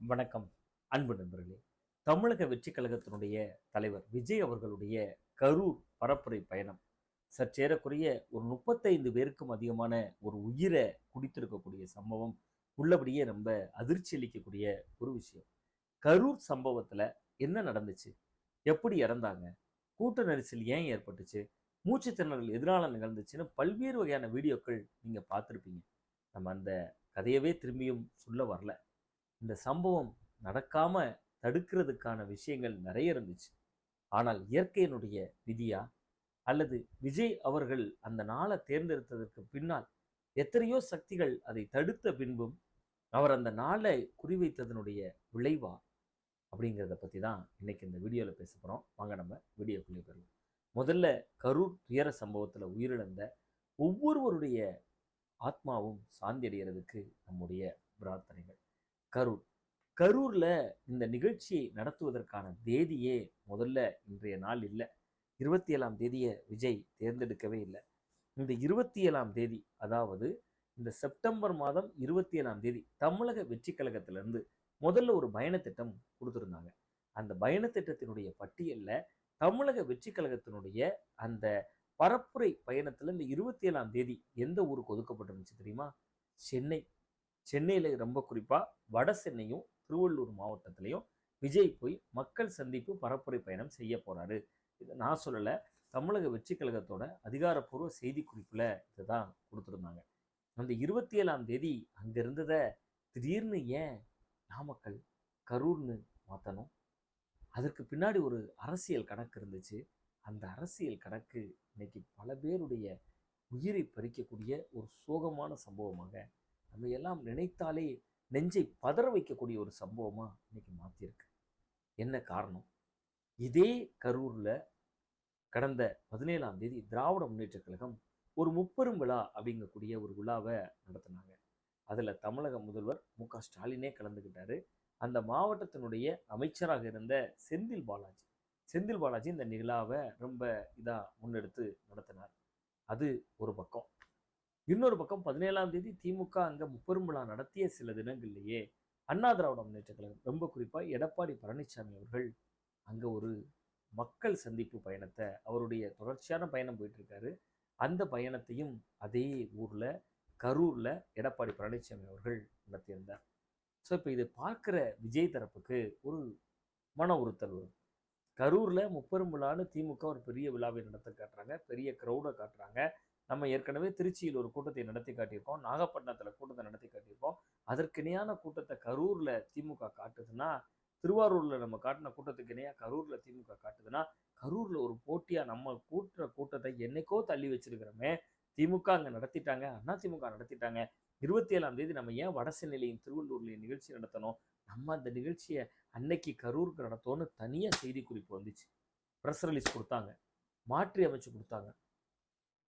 வணக்கம் அன்பு நண்பர்களே. தமிழக வெற்றி கழகத்தினுடைய தலைவர் விஜய் அவர்களுடைய கரூர் பரப்புரை பயணம் சற்றேறக்குறைய ஒரு முப்பத்தைந்து பேருக்கும் அதிகமான ஒரு உயிரை குடித்திருக்கக்கூடிய சம்பவம் உள்ளபடியே ரொம்ப அதிர்ச்சி அளிக்கக்கூடிய ஒரு விஷயம். கரூர் சம்பவத்தில் என்ன நடந்துச்சு? எப்படி இறந்தாங்க? கூட்ட நெரிசல் ஏன் ஏற்பட்டுச்சு? மூச்சு திணறல் எதனால நிகழ்ந்துச்சுன்னு பல்வேறு வகையான வீடியோக்கள் நீங்கள் பார்த்துருப்பீங்க. நம்ம அந்த கதையவே திரும்பியும் சொல்ல வரல. இந்த சம்பவம் நடக்காம தடுக்கிறதுக்கான விஷயங்கள் நிறைய இருந்துச்சு. ஆனால் இயற்கையினுடைய விதியா? அல்லது விஜய் அவர்கள் அந்த நாளை தேர்ந்தெடுத்ததற்கு பின்னால் எத்தனையோ சக்திகள் அதை தடுத்த பின்பும் அவர் அந்த நாளை குறிவைத்ததனுடைய விளைவா? அப்படிங்கிறத பற்றி தான் இன்னைக்கு இந்த வீடியோவில் பேச போகிறோம் வாங்க நம்ம வீடியோக்குள்ளே போயிடலாம். முதல்ல கரூர் துயர சம்பவத்தில் உயிரிழந்த ஒவ்வொருவருடைய ஆத்மாவும் சாந்தி அடைகிறதுக்கு நம்முடைய பிரார்த்தனைகள். கரூர். கரூரில் இந்த நிகழ்ச்சியை நடத்துவதற்கான தேதியே முதல்ல இன்றைய நாள் இல்லை. இருபத்தி ஏழாம் தேதியை விஜய் தேர்ந்தெடுக்கவே இல்லை. இந்த இருபத்தி ஏழாம் தேதி அதாவது இந்த செப்டம்பர் மாதம் இருபத்தி ஏழாம் தேதி தமிழக வெற்றி கழகத்திலிருந்து முதல்ல ஒரு பயணத்திட்டம் கொடுத்துருந்தாங்க. அந்த பயணத்திட்டத்தினுடைய பட்டியலில் தமிழக வெற்றி கழகத்தினுடைய அந்த பரப்புரை பயணத்தில் இந்த இருபத்தி ஏழாம் தேதி எந்த ஊருக்கு ஒதுக்கப்பட்டிருந்துச்சு தெரியுமா? சென்னை. சென்னையில் ரொம்ப குறிப்பாக வட சென்னையும் திருவள்ளூர் மாவட்டத்திலையும் விஜய் போய் மக்கள் சந்திப்பு பரப்புரை பயணம் செய்ய போறாரு. இதை நான் சொல்லலை. தமிழக வெற்றி கழகத்தோட அதிகாரப்பூர்வ செய்தி குறிப்பில் இதை தான் கொடுத்துருந்தாங்க. அந்த இருபத்தி ஏழாம் தேதி அங்கே இருந்ததை திடீர்னு ஏன் நாமக்கல் கரூர்னு மாற்றணும் அதற்கு பின்னாடி ஒரு அரசியல் கணக்கு இருந்துச்சு. அந்த அரசியல் கணக்கு இன்னைக்கு பல பேருடைய உயிரை பறிக்கக்கூடிய ஒரு சோகமான சம்பவமாக நம்ம எல்லாம் நினைத்தாலே நெஞ்சை பதற வைக்கக்கூடிய ஒரு சம்பவமாக இன்னைக்கு மாற்றியிருக்கு என்ன காரணம்? இதே கரூரில் கடந்த பதினேழாம் தேதி திராவிட முன்னேற்றக் கழகம் ஒரு முப்பெரும் விழா அப்படிங்கக்கூடிய ஒரு விழாவை நடத்தினாங்க. அதில் தமிழக முதல்வர் மு க ஸ்டாலினே கலந்துக்கிட்டாரு அந்த மாவட்டத்தினுடைய அமைச்சராக இருந்த செந்தில் பாலாஜி செந்தில் பாலாஜி இந்த நிகழாவை ரொம்ப இதாக முன்னெடுத்து நடத்தினார். அது ஒரு பக்கம். இன்னொரு பக்கம் பதினேழாம் தேதி திமுக அங்கே முப்பெரும் விழா நடத்திய சில தினங்கள்லேயே அண்ணா திராவிட முன்னேற்ற கழகம் ரொம்ப குறிப்பாக எடப்பாடி பழனிசாமி அவர்கள் அங்கே ஒரு மக்கள் சந்திப்பு பயணத்தை அவருடைய தொடர்ச்சியான பயணம் போயிட்டுருக்காரு. அந்த பயணத்தையும் அதே ஊரில் கரூரில் எடப்பாடி பழனிசாமி அவர்கள் நடத்தியிருந்தார். ஸோ இப்போ இதை பார்க்குற விஜய் தரப்புக்கு ஒரு மன உறுத்தல் வரும். கரூரில் முப்பெரும் விழான்னு திமுக ஒரு பெரிய விழாவை நடத்த காட்டுறாங்க பெரிய க்ரௌடை காட்டுறாங்க. நம்ம ஏற்கனவே திருச்சியில் ஒரு கூட்டத்தை நடத்தி காட்டியிருக்கோம். நாகப்பட்டினத்தில் கூட்டத்தை நடத்தி காட்டியிருக்கோம். அதற்கு இணையான கூட்டத்தை கரூரில் திமுக காட்டுதுன்னா திருவாரூரில் நம்ம காட்டின கூட்டத்துக்கு இணையாக கரூரில் திமுக காட்டுதுன்னா கரூரில் ஒரு போட்டியாக நம்ம கூட்டுற கூட்டத்தை என்னைக்கோ தள்ளி வச்சிருக்கிறோமே திமுக அங்கே நடத்திட்டாங்க அண்ணா திமுக நடத்திட்டாங்க. இருபத்தி ஏழாம் தேதி நம்ம ஏன் வடசென்னையிலையும் திருவள்ளூர்லையும் நிகழ்ச்சி நடத்தணும்? நம்ம அந்த நிகழ்ச்சியை அன்னைக்கு கரூருக்கு நடத்தோன்னு தனியாக செய்தி குறிப்பு வந்துச்சு. ப்ரெஸ் ரிலீஸ் கொடுத்தாங்க. மாற்றி அமைச்சு கொடுத்தாங்க.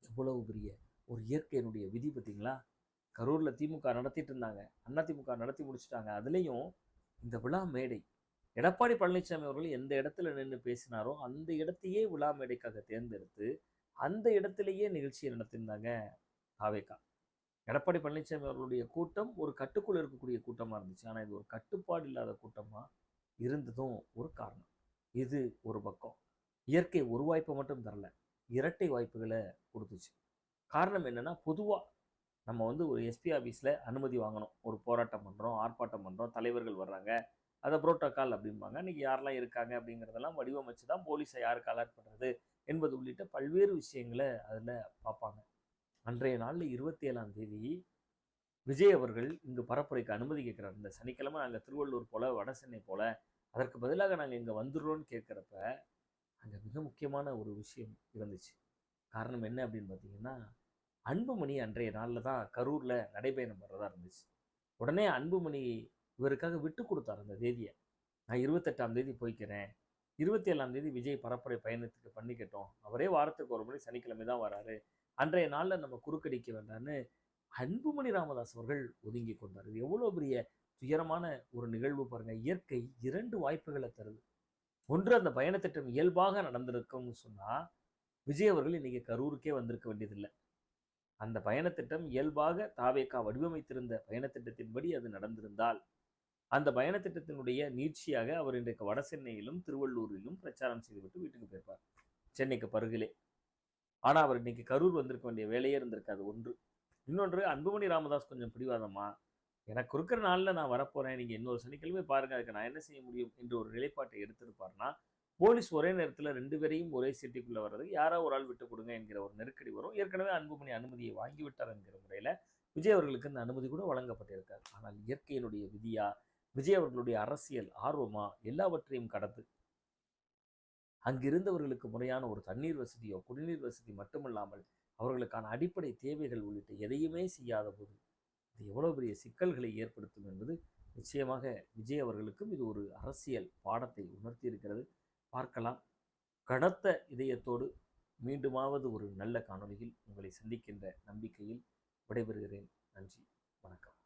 எவ்வளவு பெரிய ஒரு இயற்கையினுடைய விதி பார்த்தீங்களா? கரூரில் திமுக நடத்திட்டு இருந்தாங்க அண்ணா திமுக நடத்தி முடிச்சிட்டாங்க. அதுலேயும் இந்த விழா மேடை எடப்பாடி பழனிசாமி அவர்கள் எந்த இடத்துல நின்று பேசினாரோ அந்த இடத்தையே விழா மேடைக்காக தேர்ந்தெடுத்து அந்த இடத்திலேயே நிகழ்ச்சியை நடத்தியிருந்தாங்க தாவேக்கா. எடப்பாடி பழனிசாமி அவர்களுடைய கூட்டம் ஒரு கட்டுக்குள் இருக்கக்கூடிய கூட்டமாக இருந்துச்சு. ஆனால் இது ஒரு கட்டுப்பாடு இல்லாத கூட்டமாக இருந்ததும் ஒரு காரணம். இது ஒரு பக்கம். இயற்கை ஒரு வாய்ப்பை மட்டும் தரல. இரட்டை வாய்ப்புகளை கொடுத்துச்சு. காரணம் என்னென்னா பொதுவாக நம்ம வந்து ஒரு எஸ்பி ஆஃபீஸில் அனுமதி வாங்கணும். ஒரு போராட்டம் பண்ணுறோம் ஆர்ப்பாட்டம் பண்ணுறோம் தலைவர்கள் வர்றாங்க அதை புரோட்டோக்கால் அப்படிம்பாங்க. இன்னைக்கு யாரெல்லாம் இருக்காங்க அப்படிங்கிறதெல்லாம் வடிவமைச்சு தான் போலீஸை யாருக்கு அலர்ட் பண்ணுறது என்பது உள்ளிட்ட பல்வேறு விஷயங்களை அதில் பார்ப்பாங்க. அன்றைய நாளில் இருபத்தி ஏழாம் தேதி விஜய் அவர்கள் இங்கு பரப்புரைக்கு அனுமதி கேட்குறாரு. இந்த சனிக்கிழமை நாங்கள் திருவள்ளூர் போல வட சென்னை போல அதற்கு பதிலாக நாங்கள் இங்கே வந்துடுறோம்னு கேட்குறப்ப அங்கே மிக முக்கியமான ஒரு விஷயம் இருந்துச்சு. காரணம் என்ன அப்படின்னு பார்த்தீங்கன்னா அன்புமணி அன்றைய நாளில் தான் கரூரில் நடைபயணம் வர்றதா இருந்துச்சு. உடனே அன்புமணி இவருக்காக விட்டு கொடுத்தார் அந்த தேதியை. நான் இருபத்தெட்டாம் தேதி போய்க்கிறேன். இருபத்தி ஏழாம் தேதி விஜய் பரப்புரை பயணத்துக்கு பண்ணிக்கிட்டோம். அவரே வாரத்துக்கு ஒரு மணி சனிக்கிழமை தான் வராரு. அன்றைய நாளில் நம்ம குறுக்கடிக்க வேண்டான்னு அன்புமணி ராமதாஸ் அவர்கள் ஒதுங்கி கொண்டார். இது எவ்வளோ பெரிய துயரமான ஒரு நிகழ்வு பாருங்கள் இயற்கை இரண்டு வாய்ப்புகளை தருது. ஒன்று அந்த பயணத்திட்டம் இயல்பாக நடந்திருக்கும்னு சொன்னால் விஜய் அவர்கள் இன்னைக்கு கரூருக்கே வந்திருக்க வேண்டியதில்லை. அந்த பயணத்திட்டம் இயல்பாக தாவேக்கா வடிவமைத்திருந்த பயணத்திட்டத்தின்படி அது நடந்திருந்தால் அந்த பயணத்திட்டத்தினுடைய நீட்சியாக அவர் இன்றைக்கு வட சென்னையிலும் திருவள்ளூரிலும் பிரச்சாரம் செய்துவிட்டு வீட்டுக்கு போயிருப்பார் சென்னைக்கு பருகிலே. ஆனால் அவர் இன்னைக்கு கரூர் வந்திருக்க வேண்டிய வேலையே இருந்திருக்காது. ஒன்று. இன்னொன்று அன்புமணி ராமதாஸ் கொஞ்சம் பிடிவாதமா? எனக்கு இருக்கிற நாளில் நான் வரப்போகிறேன் நீங்கள் இன்னொரு சனிக்கிழமை பாருங்கள் அதுக்கு நான் என்ன செய்ய முடியும்? என்று ஒரு நிலைப்பாட்டை எடுத்திருப்பார்னா போலீஸ் ஒரே நேரத்தில் ரெண்டு பேரையும் ஒரே சிட்டிக்குள்ளே வர்றதுக்கு யாரோ ஒரு ஆள் விட்டு கொடுங்க என்கிற ஒரு நெருக்கடி வரும். ஏற்கனவே அன்புமணி அனுமதியை வாங்கி விட்டார் என்கிற முறையில் விஜய் அவர்களுக்கு இந்த அனுமதி கூட வழங்கப்பட்டிருக்கார். ஆனால் இயற்கையினுடைய விதியா விஜய் அவர்களுடைய அரசியல் ஆர்வமா எல்லாவற்றையும் கடந்து அங்கிருந்தவர்களுக்கு முறையான ஒரு தண்ணீர் வசதியோ குடிநீர் வசதி மட்டுமல்லாமல் அவர்களுக்கான அடிப்படை தேவைகள் உள்ளிட்ட எதையுமே செய்யாத போது இது எவ்வளோ பெரிய சிக்கல்களை ஏற்படுத்தும் என்பது நிச்சயமாக விஜய் அவர்களுக்கும் இது ஒரு அரசியல் பாடத்தை உணர்த்தி இருக்கிறது பார்க்கலாம். கடத்த இதயத்தோடு மீண்டுமாவது ஒரு நல்ல காணொலியில் உங்களை சந்திக்கின்ற நம்பிக்கையில் விடைபெறுகிறேன். நன்றி. வணக்கம்.